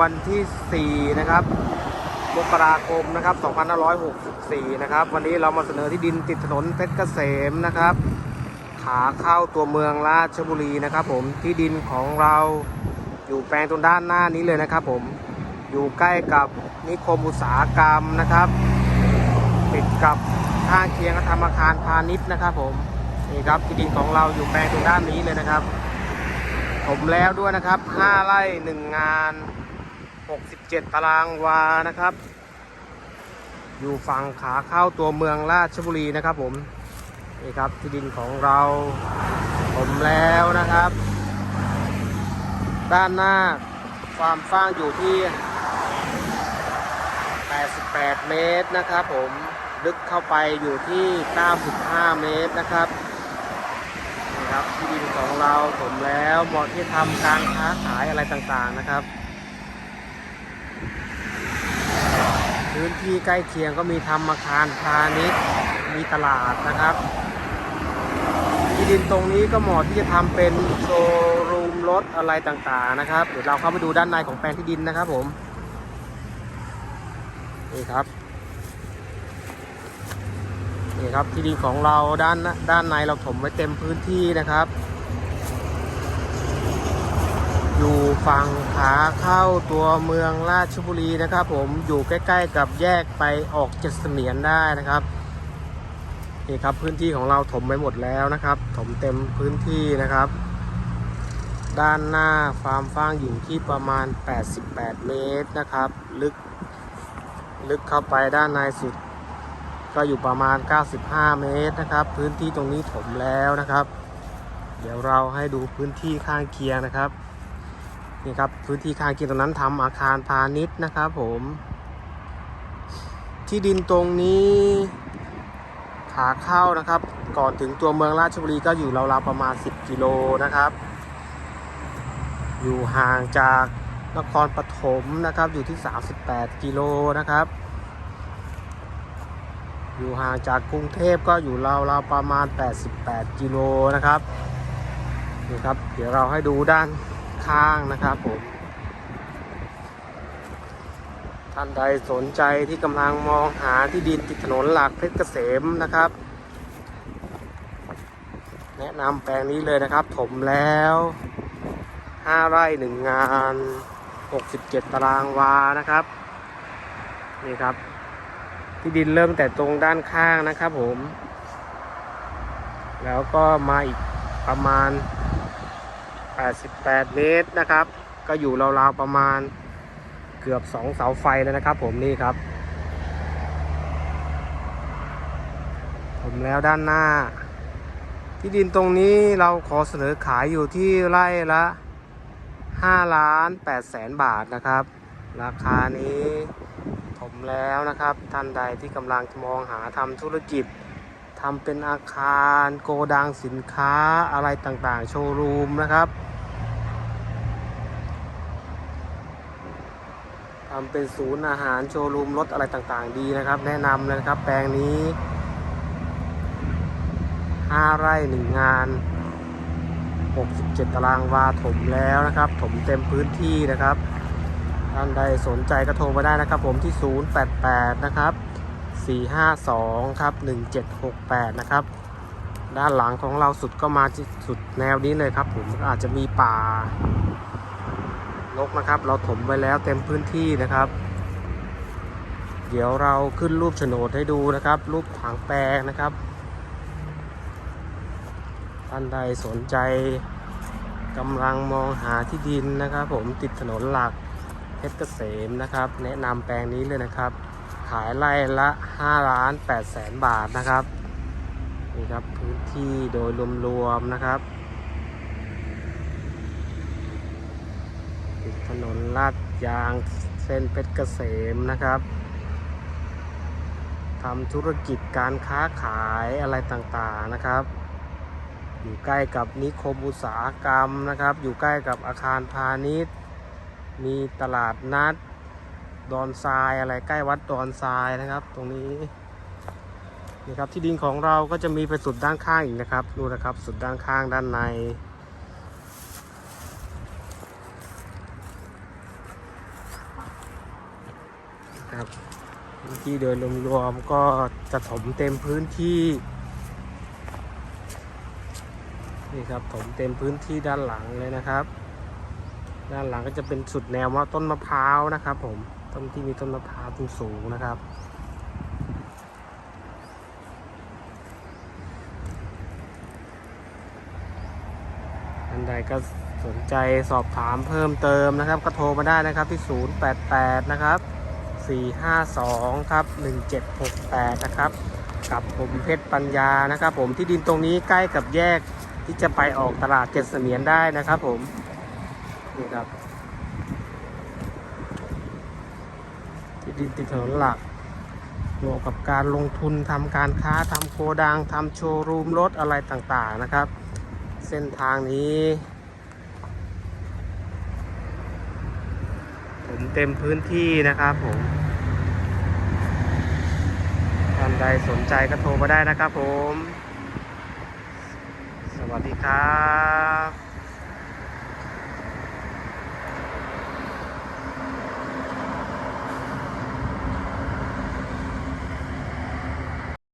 วันที่ 4 นะครับมกราคมนะครับ 2564 นะครับ วันนี้เรามาเสนอที่ดินติดถนนเพชรเกษมนะครับ ขาเข้าตัวเมืองราชบุรีนะครับ ผม ที่ดินของเราอยู่แปลงตรงด้านหน้านี้เลยนะครับ ผม อยู่ใกล้กับนิคมอุตสาหกรรมนะครับ ติดกับข้างเคียงกับธรรมอาคารพาณิชย์นะครับ ผม นี่ครับที่ดินของเราอยู่แปลงตรงด้านนี้เลยนะครับ ผมแล้วด้วยนะครับ 5 ไร่ 1 งาน 67 ตารางวานะครับ อยู่ฝั่งขาเข้าตัวเมืองราชบุรีนะครับผม นี่ครับที่ดินของเราผมแล้วนะครับ ด้านหน้าความฟ้างอยู่ที่ 88 เมตรนะครับผมลึกเข้าไปอยู่ที่ 95 เมตรนะครับนี่ครับที่ดินของเราผมแล้วเหมาะที่ทำการค้าขายอะไรต่างๆนะครับ พื้นที่ใกล้เคียงก็มีทำอาคารพาณิชย์มีตลาดนะครับ ที่ดินตรงนี้ก็เหมาะที่จะทำเป็นโชว์รูมรถอะไรต่างๆนะครับ เดี๋ยวเราเข้าไปดูด้านในของแปลงที่ดินนะครับผมนี่ครับนี่ครับที่ดินของเราด้านด้านในเราถมไว้เต็มพื้นที่นะครับ อยู่ฝั่งขาเข้าตัวเมืองราชบุรีนะครับ ผมอยู่ใกล้ ๆ กับแยกไปออกเจ็ดเสมียนได้นะครับนี่ครับพื้นที่ของเราถมไปหมดแล้วนะครับ ถมเต็มพื้นที่นะครับ ด้านหน้าฟาร์มฟางอยู่ที่ประมาณ 88 เมตรนะครับ ลึกลึกเข้าไปด้านในสุด ก็อยู่ประมาณ 95 เมตรนะครับ พื้นที่ตรงนี้ถมแล้วนะครับ เดี๋ยวเราให้ดูพื้นที่ข้างเคียงนะครับ นี่ครับพื้นที่ข้างเคียงตรงนั้นทำอาคารพาณิชย์นะครับผม ที่ดินตรงนี้ขาเข้านะครับ ก่อนถึงตัวเมืองราชบุรีก็อยู่ราวๆประมาณ 10 กิโลนะครับ อยู่ห่างจากนครปฐมนะครับ อยู่ที่ 38 กิโลนะครับ อยู่ห่างจากกรุงเทพก็อยู่ราวๆประมาณ 88 กิโลนะครับนี่ครับ เดี๋ยวเราให้ดูด้าน ข้างนะครับผม ท่านใดสนใจที่กำลังมองหาที่ดินติดถนนหลักเพชรเกษมนะครับ แนะนำแปลงนี้เลยนะครับ ถมแล้ว5ไร่1งาน 67 ตารางวานะครับ นี่ครับ ที่ดินเริ่มแต่ตรงด้านข้างนะครับผม แล้วก็มาอีกประมาณ 88 เมตรนะครับ ก็อยู่ราวๆประมาณเกือบ 2 เสาไฟแล้วนะครับ ผมนี่ครับ ผมแล้วด้านหน้า ที่ดินตรงนี้เราขอเสนอขายอยู่ที่ไร่ละ5ล้าน8แสนบาทนะครับ ราคานี้ผมแล้วนะครับ ท่านใดที่กำลังมองหาทำธุรกิจ ทำเป็นอาคารโกดังสินค้าอะไรต่างๆ โชว์รูมนะครับทำเป็นศูนย์อาหารโชว์รูมรถอะไรต่างๆ ดีนะครับ แนะนำเลยนะครับแปลงนี้5ไร่1งาน 67 ตารางวาถมแล้วนะครับ ถมเต็มพื้นที่นะครับ ท่านใดสนใจก็โทรมาได้นะครับผมที่ 088 นะครับ 452ครับ1768นะครับ ด้านหลังของเราสุดก็มาสุดแนวนี้เลยครับ ผมอาจจะมีป่ารกนะครับ เราถมไว้แล้วเต็มพื้นที่นะครับ เดี๋ยวเราขึ้นรูปโฉนดให้ดูนะครับ รูปผังแปลงนะครับท่านใดสนใจกำลังมองหาที่ดินนะครับ ผมติดถนนหลักเพชรเกษมนะครับ แนะนำแปลงนี้เลยนะครับ ขายไร่ละ5ล้าน8แสนบาทนะครับนี่ครับพื้นที่โดยรวมๆนะครับติดถนนลาดยางเส้นเพชรเกษมนะครับทำธุรกิจการค้าขายอะไรต่างๆนะครับ อยู่ใกล้กับนิคมอุตสาหกรรมนะครับ อยู่ใกล้กับอาคารพาณิชย์ มีตลาดนัด ดอนทรายอะไรใกล้วัดดอนทรายนะครับ ตรงนี้นี่ครับที่ดินของเราก็จะมีไปสุดด้านข้างอีกนะครับดูนะครับสุดด้านข้างด้านในครับที่โดยรวมๆก็จะถมเต็มพื้นที่นี่ครับถมเต็มพื้นที่ด้านหลังเลยนะครับ ด้านหลังก็จะเป็นสุดแนวว่าต้นมะพร้าวนะครับผม ต้นที่มีต้นมะพร้าวสูงนะครับอันใดก็สนใจสอบถามเพิ่มเติมนะครับ ก็โทรมาได้นะครับที่ 088 นะครับ 452ครับ1768 นะครับ กับผมเพชรปัญญานะครับ ผมที่ดินตรงนี้ใกล้กับแยกที่จะไปออกตลาดเจ็ดเสมียนได้นะครับผมนี่ครับ ดินติดถนนหลักเหมาะกับการลงทุนทำการค้าทำโกดังทำโชว์รูมรถอะไรต่างๆนะครับ เส้นทางนี้ ผมเต็มพื้นที่นะครับผมท่านใดสนใจก็โทรมาได้นะครับผม สวัสดีครับ